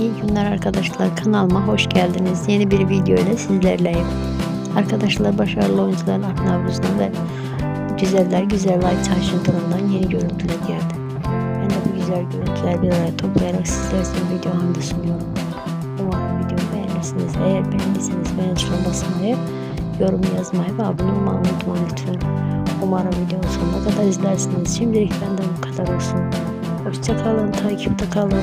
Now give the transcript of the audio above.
İyi günler arkadaşlar. Kanalıma hoş geldiniz. Yeni bir video ile sizlerleyim. Arkadaşlar başarılı oyuncular Akın Avruz'dan ve güzeller güzel ay taşıntılığından yeni görüntüler geldi. Ben de bu güzel görüntüleri bir araya toplayarak sizler için videolarımda sunuyorum. Umarım videomu beğenirsiniz. Eğer beğendiyseniz beğen tuşuna basmayı, yorum yazmayı ve abone olmayı unutmayın lütfen. Umarım videonun sonuna kadar izlersiniz. Şimdilik benden bu kadar olsun. Hoşçakalın, takipte kalın.